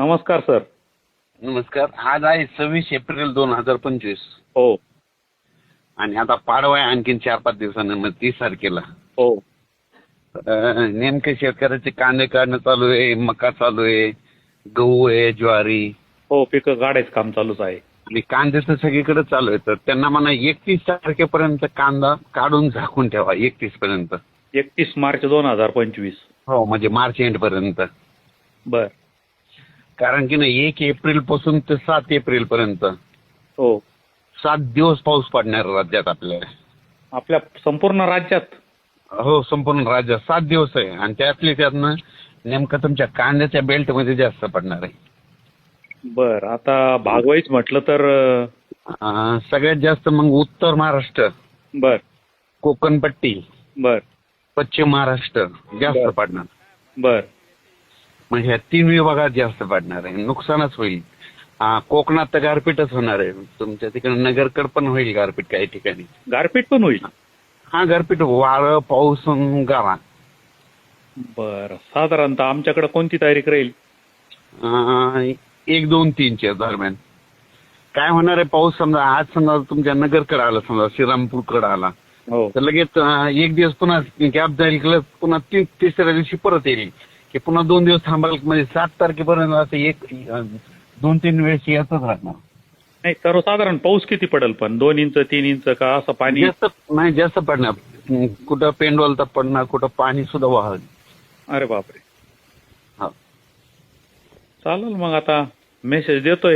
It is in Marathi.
नमस्कार सर. नमस्कार. आज आहे सव्वीस एप्रिल दोन हजार पंचवीस. हो. आणि आता पाडवा आहे आणखीन चार पाच दिवसानंतर तीस तारखेला. हो. नेमके शेतकऱ्याचे कांदे काढणं चालू आहे मका चालू आहे गहू आहे ज्वारी. हो पिकं काढायचं काम चालूच आहे. आणि कांदे तर सगळीकडे चालू आहे तर त्यांना म्हणा एकतीस तारखेपर्यंत कांदा काढून झाकून ठेवा एकतीस पर्यंत. एकतीस मार्च दोन हजार पंचवीस. हो म्हणजे मार्च एंड पर्यंत बर. कारण की नाही एक एप्रिलपासून ते सात एप्रिल पर्यंत. हो. सात दिवस पाऊस पडणार राज्यात आपल्या. आपल्या संपूर्ण राज्यात? हो संपूर्ण राज्यात. सात दिवस आहे. आणि त्यातले त्यातनं नेमकं तुमच्या कांद्याच्या बेल्टमध्ये जास्त पडणार आहे. बर आता भागवाईच म्हटलं तर अं, सगळ्यात जास्त मग उत्तर महाराष्ट्र. बर. कोकणपट्टी. बर. पश्चिम महाराष्ट्र जास्त बरं. पडणार. बर. म्हणजे ह्या तीन विभागात जास्त पडणार आहे. नुकसानच होईल. हा, कोकणात तर गारपीटच होणार आहे. तुमच्या तिकडे नगरकड पण होईल गारपीट काही ठिकाणी. गारपीट पण होईल? हा गारपीट वारं पाऊस गारा. बर साधारणतः आमच्याकडे कोणती तारीख राहील? एक दोन तीनच्या दरम्यान. काय होणार आहे पाऊस? समजा आज समजा तुमच्या नगरकडे आला समजा श्रीरामपूरकडे आला. हो. तर लगेच एक दिवस पुन्हा गॅप जाईल पुन्हा तिसऱ्या दिवशी परत येईल. की पुन्हा दोन दिवस थांबाल म्हणजे सात तारखेपर्यंत असं एक दोन तीन वेळेस येतच राहणार. नाही सर्वसाधारण पाऊस किती पडेल पण? दोन इंच तीन इंच का असं पाणी? जास्त नाही जास्त पडणार. कुठं पेंडॉल तर पडणार कुठं पाणी सुद्धा वाहल. अरे बापरे. हा. चालेल मग आता मेसेज देतोय.